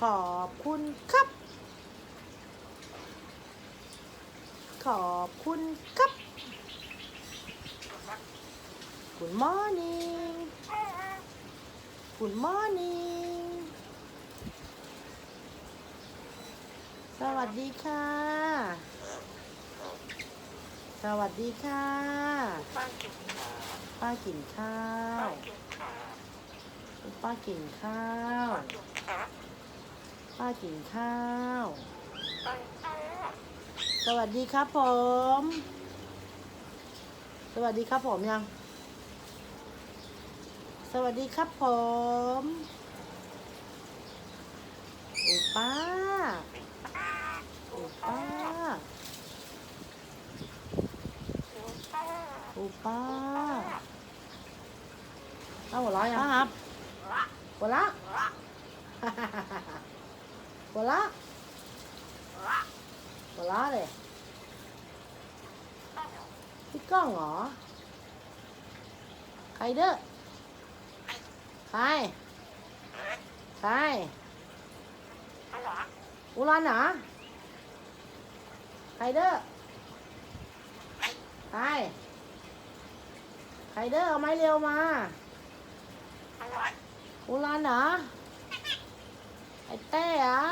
ขอบคุณครับ ขอบคุณครับ Good morning Good morning สวัสดีค่ะ สวัสดีค่ะ ป้ากินข้าวป้ากินข้าป้าวกินข้าว ป้ากินข้าว ป้ากินข้าว ป้ากินข้าวป้าข้าว สวัสดีครับผม สวัสดีครับผมยัง สวัสดีครับผมอุป้าอุป้าอุป้าเอาหัวเราะยังครับหัวเราะ หัวเราะหัวเราเลยพี่ก้องเหรอ ใครเด้อ ใคร ใครอุรันเหรอ ใครเด้อ ใคร ใครเด้อเอาไม้เร็วมาอุรันเหรอ ไอ้เต้เหรอ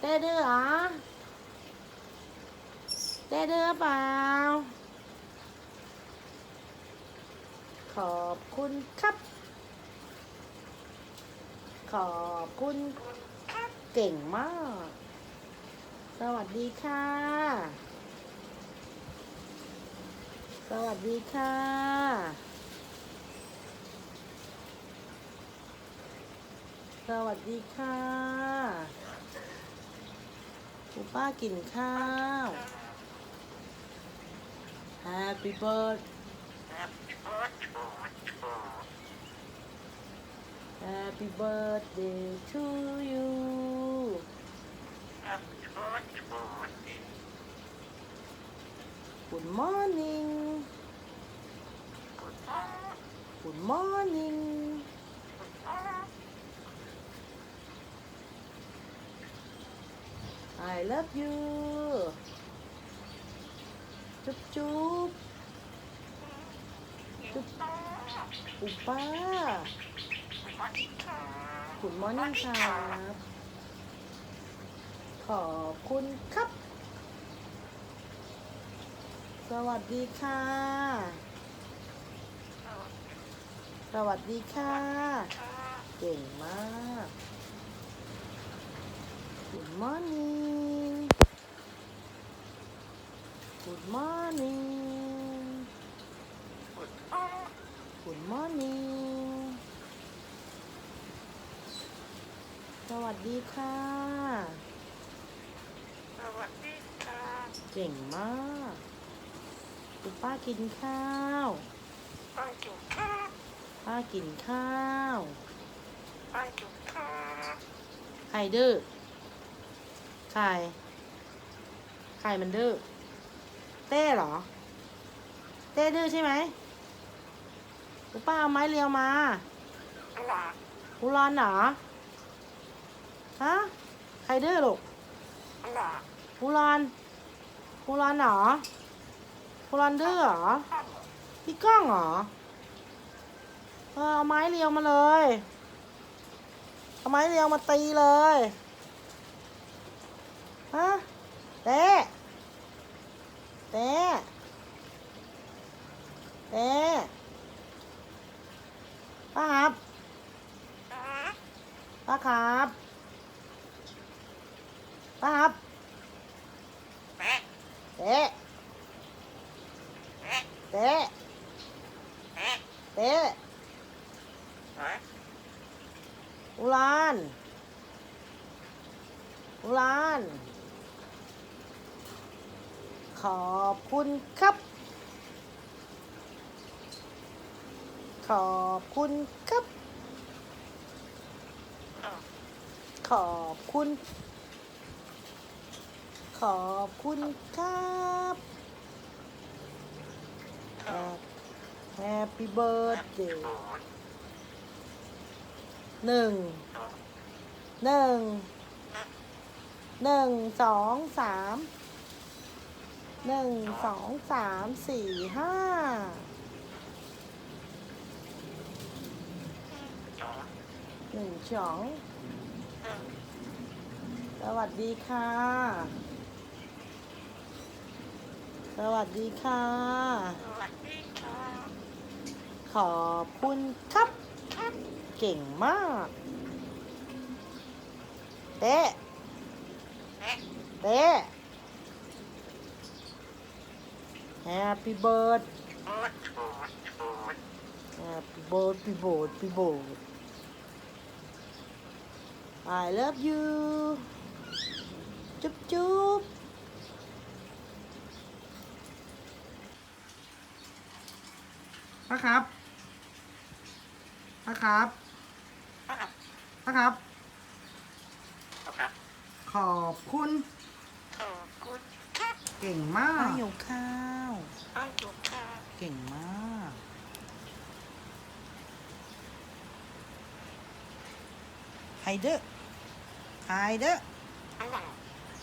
เต้ดื้อเหรอเต้ดื้อเปล่า ขอบคุณครับ ขอบคุณเก่งมาก สวัสดีค่ะ สวัสดีค่ะ สวัสดีค่ะคุณป้ากินข้าว Happy birthday Happy birthday to you Good morning Good morning I love you จุ๊บจุ๊บจุ๊บอุป้าคุณมอนิ่งครับ ขอบคุณครับ สวัสดีค่ะ สวัสดีค่ะ เก่งมาก Good morning Good morning Good morning สวัสดีค่ะ สวัสดีค่ะ เก่งมากคุณป้ากินข้าว ป้ากินข้าวป้ากินข้าวป้ากินข้าวใครดื้อ ใคร ใครมันดื้อ เต้เหรอ เต้ดื้อใช่ไหมคุณป้าเอาไม้เรียวมาหลาอุรานเหรอ ฮะ ใครดื้อลูกหลาอุรานอุรานเหรออุรานดื้อเหรอ พี่ก้องเหรอ เออเอาไม้เรียวมาเลย เอาไม้เรียวมาตีเลย ฮะเตะเตะเตะป้าครับป้าครับป้าครับแม่เตะเตะเตะอุรานอุราน ขอบคุณครับ ขอบคุณครับ ขอบคุณ ขอบคุณครับ Happy birthday หนึ่ง หนึ่ง หนึ่ง สอง สาม หนึ่งสองสามสี่ห้าหนึ่งสองสวัสดีค่ะ สวัสดีค่ะ ขอบคุณครับ เก่งมากเต้เต้ Happy bird โอ๊ตโอ๊ตโอ๊ต Happy bird Happy bird Happy bird I love you จุ๊บจุ๊บป้าครับป้าครับอะป้าครับครับ ขอบคุณ ขอบคุณครับเก่งมากป้าหิวข้าวขอบคุณค่ะ เก่งมาก ไฮเดอร์ไฮเดอร์อะไร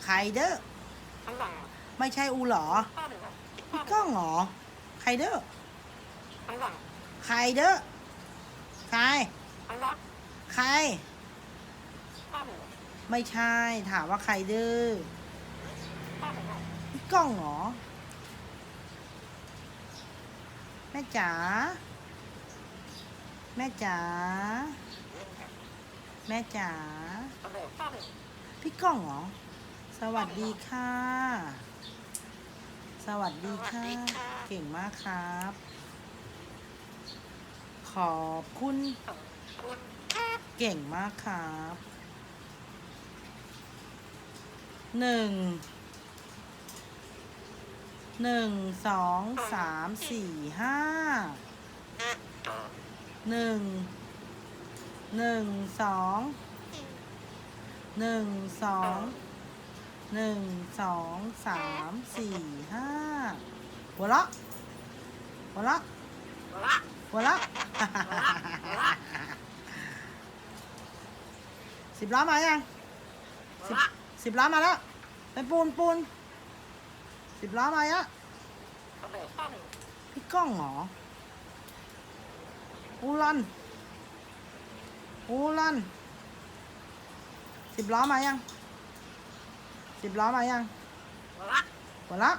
ไฮเดอร์อไม่ใช่อูหรอพี่ก้องเหรอไฮเดอร์อะไรไฮเดอร์ใครใคร ไม่ใช่ ถามว่าใครเด้อพี่ก้องเหรอแม่จ๋าแม่จ๋า แม่จ๋าอะไรอะไรพี่ก้องเหรอ สวัสดีค่ะ สวัสดีค่ะ เก่งมากครับ ขอบคุณขอบคุณครับเก่งมากครับหนึ่งหนึ่งสองสามสี่ห้าหนึ่ง หนึ่งสองหนึ่งสองหนึ่งสองสามสี่ห้าหัวเราะหัวเราะละหัวเราะสิบล้อมายังสิบละสิบล้อมาแล้วไปปูนปูนสิบล้อมาแล้วอะไรอะไรพี่ก้องเหรออูรัน อูรันสิบล้อมายังสิบล้อมายังละหัวละ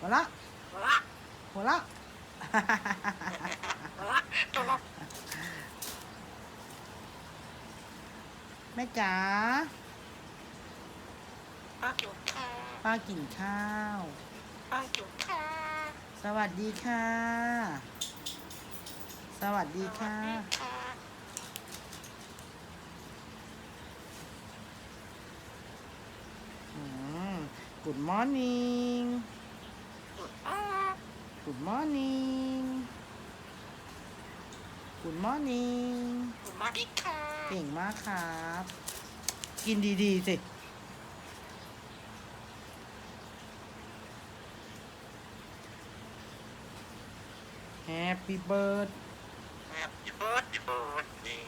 หัวละละหัวละละละแม่จ๋าขอบคุณค่ะป้ากินข้าวขอบคุณค่ะสวัสดีค่ะ สวัสดีค่ะ ค่ะ อืม Good morning Good morning Good morning คุณมาดิค่ะเก่งมากครับ กินดีๆสิ Happy birthday Happy birthday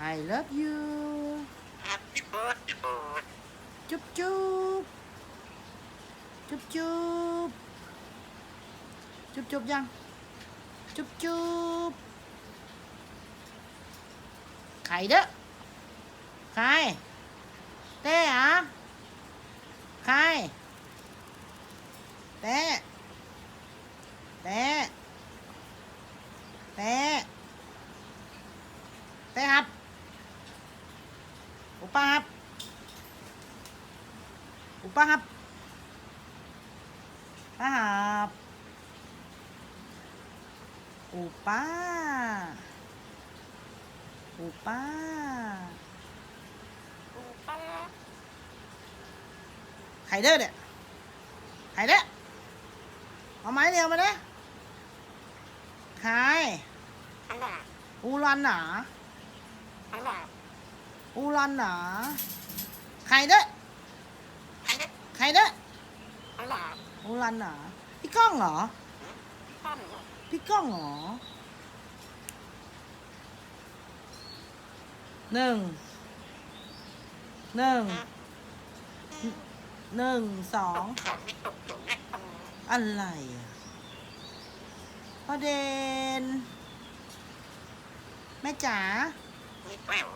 I love you Happy birthday จุ๊บจุ๊บจุ๊บจุ๊บจุ๊บจุ๊บยัง จุ๊บจุ๊บใครเด้อใครเต้อะใครเต้เต้เต้เต้ครับอุปาครับ ปาครับป้าครับอุป้าอุป้าคุณป้าไข่เด้อเนี่ยไข่เด้อเอาไม้เรียวมาเด้อใครอะไรอูรันหนาอะไรอูรันหนาไข่เด้ออะไรไข่เด้ออะไรอูรันหนาพี่ก้องเหรออะไรพี่ก้องเหรอหนึ่งหนึ่งหนึ่งสองของไม่ตกถึงแม่ตรงอะไรอะพ่อเดนแม่จ๋ามีแป้ว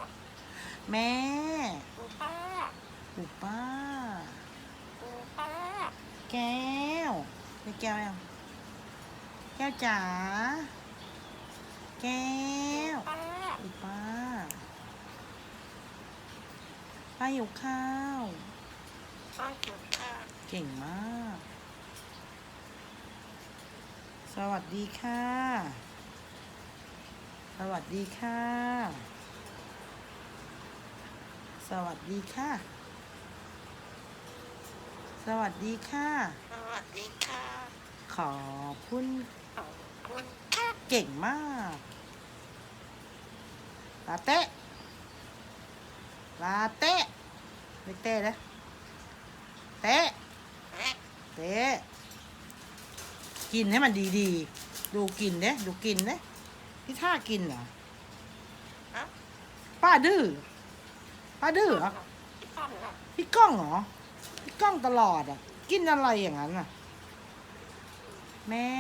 แม่ปูป้า ปู่ป้าปูป้าแก้วไปแก้วยังแก้วจ๋า แก้วป้าปู่ป้า ป้าหิวข้าวป้าจุดข้าเก่งมาก สวัสดีค่ะ สวัสดีค่ะ สวัสดีค่ะ สวัสดีค่ะ สวัสดีค่ะ ขอบคุณ ขอบคุณค่ะเก่งมากลาเต้ลาเต้ไม่เต้นะเต้และเต้กินให้มันดีๆดูกินเด้ดูกินเด้พี่ท่ากินเหรอฮะป้าดื้อป้าดื้อเหรอที่ป้าเนี่ยพี่ก้องเหรอ พี่ก้องตลอดอะ กินอะไรอย่างนั้นอะ แม่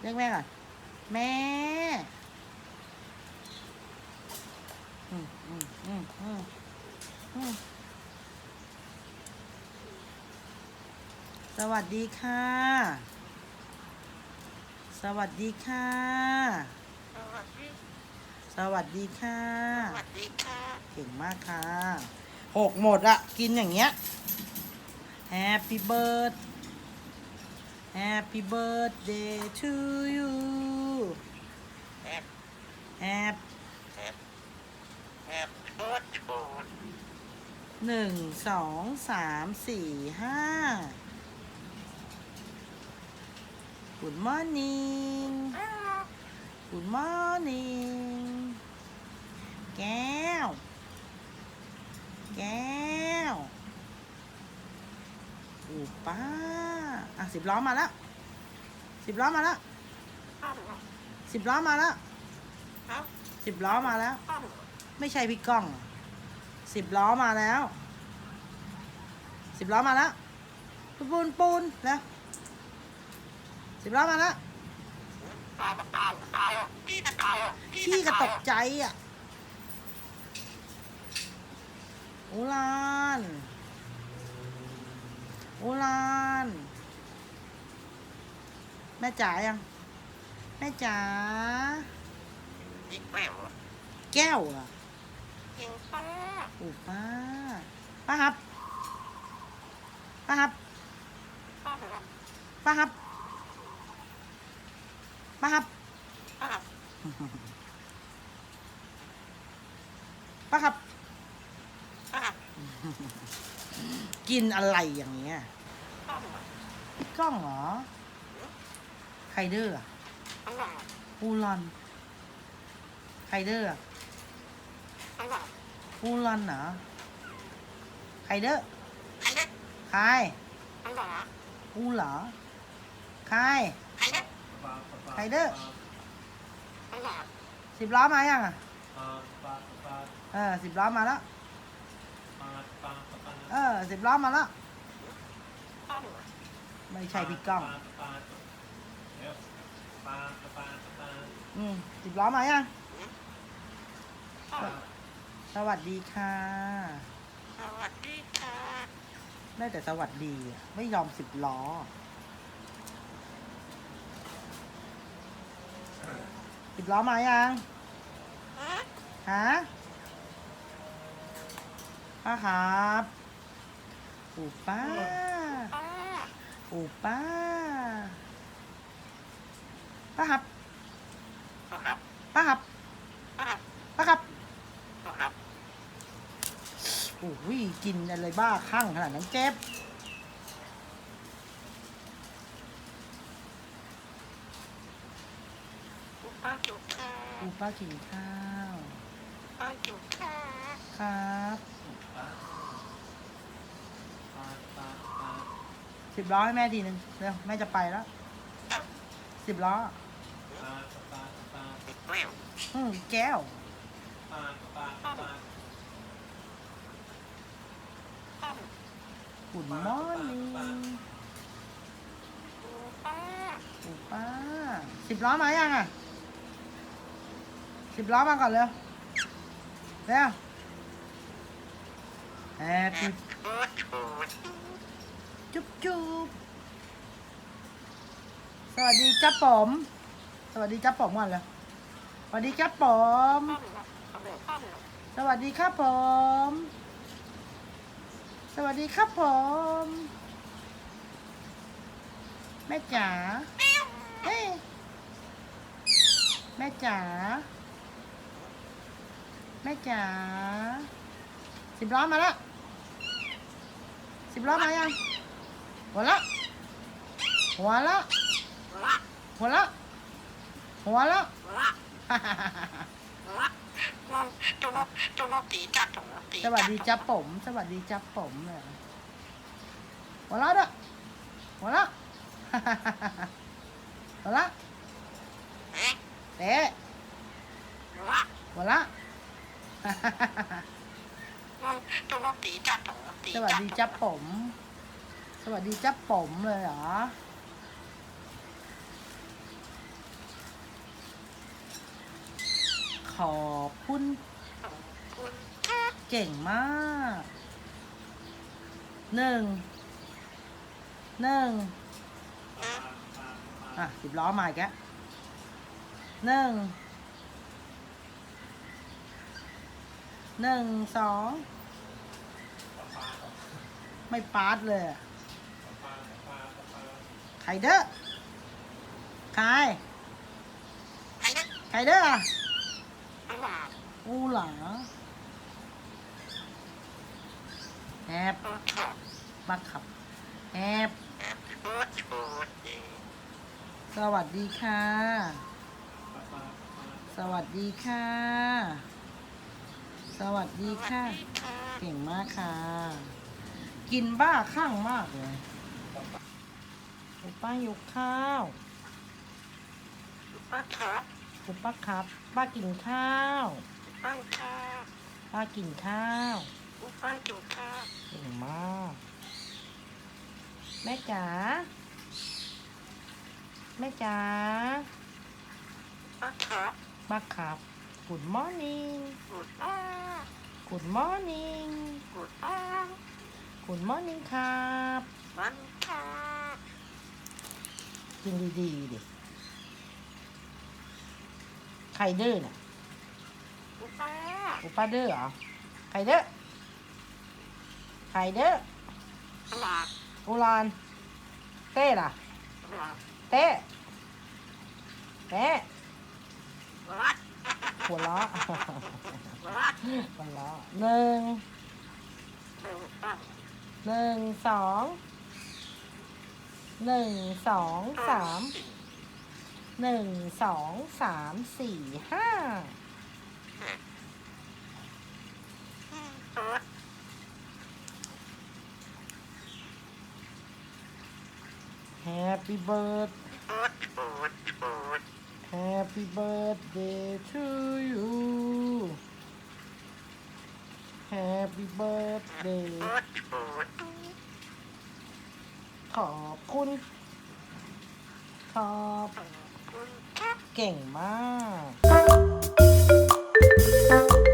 เรียกแม่ก่อนแม่อืมอืมอืมอืมอืมสวัสดีค่ะ สวัสดีค่ะ สวัสดี สวัสดีค่ะ สวัสดีค่ะ เก่งมากค่ะ หกหมดอะกินอย่างเงี้ย Happy bird Happy birthday to you Happy แอบแอบเบิร์ดโบนหนึ่งสองสามสี่ห้า Good morning Good morning แก้ว แก้วอูป้า อะสิบล้อมาแล้วสิบล้อมาแล้วป้าเนี่ยสิบล้อมาแล้วเอ้าสิบล้อมาแล้วป้าเนี่ยไม่ใช่พี่ก้องสิบล้อมาแล้วสิบล้อมาแล้วปูนปูนแล้วสิบล้อมาแล้วตายตายตายอะพี่จะตายอะขี้กระตกใจอะ โอลานโอลานแม่จ๋ายัง แม่จ๋ามีแป้วแก้วเหรอะยิงป้าโอ้ป้าป้าครับป้าครับป้าเนี่ยป้าครับป้าครับป้าป้าครับป้า กินอะไรอย่างเงี้ยป้าเนี่ยพี่ก้องเหรอใครดื้ออะอะไรปูรอนใครดื้ออะอะไรปูรอนเหรอใครดื้ออะไรใครอะไรปูเหรอใครอะไรใครดื้ออะไรสิบล้อมายังอะเออสิบล้อมาแล้ว เออสิบล้อมาแล้วไม่ใช่พี่ก้อง อืมสิบล้อมายังสวัสดีค่ะ สวัสดีค่ะ ได้แต่สวัสดี ไม่ยอมสิบล้อสิบล้อมายัง ฮะฮะ ป้าครับปูป้าป้าปูป้าป้าครับครับป้าครับป้าป้าครับครับโอ้ยกินอะไรบ้าคลั่งขนาดนั้นเจ็บป้าจุกค่ะปูป้ากินข้าวป้าจุกค่ะครับ สิบล้อให้แม่ดีหนึ่งเร็วแม่จะไปแล้วสิบล้อแป้วอืมแก้วขุนมอนี่ปูป้าสิบล้อมายังอะสิบล้อมาก่อนเร็วเร็ว แฮปปี้จุ๊บจุ๊บสวัสดีจ้าป๋อม สวัสดีจ้าป๋อมก่อนเลยสวัสดีจ้าป๋อม สวัสดีครับผม สวัสดีครับผม แม่จ๋าเฮ้ยแม่จ๋า แม่จ๋าสิบล้อมาแล้ว สิบล้อมายังหัวละหัวละหัวละหัวละสวัสดีจ้าผม สวัสดีจ้าผมเลยหัวละด้วยหัวละหัวละเตะหัวละ สวัสดีจ้าผม สวัสดีจ้าผมเลยเหรอ ขอบคุณ เก่งมาก หนึ่ง หนึ่ง อะสิบล้อมาอีกแล้วหนึ่ง หนึ่งสอง ไม่ปาดเลยอะใครเด้อใครใครเด้ออะอูหลาแอบบักขับแอบสวัสดีค่ะ สวัสดีค่ะ สวัสดีค่ะ เก่งมากค่ะ กินบ้าข้างมากเลยโอป้ายุกข้าวโอป้าครับป้ากินข้าวป้ากินข้าวเก่งมากแม่จ๋าแม่จ๋าบักขับ Good morning Good morning Good morning ครับกินดีๆดิใครดื้อน่ะอุป้าดื้อเหรอใครดื้อใครดื้ออุรานเต้ล่ะเต้เต้หัวเราะหัวเราะหนึ่ง หนึ่งสองหนึ่งสองสามหนึ่งสองสามสี่ห้า Happy birthday Happy birthday to you Happy birthday ขอบคุณ ขอบคุณเก่งมาก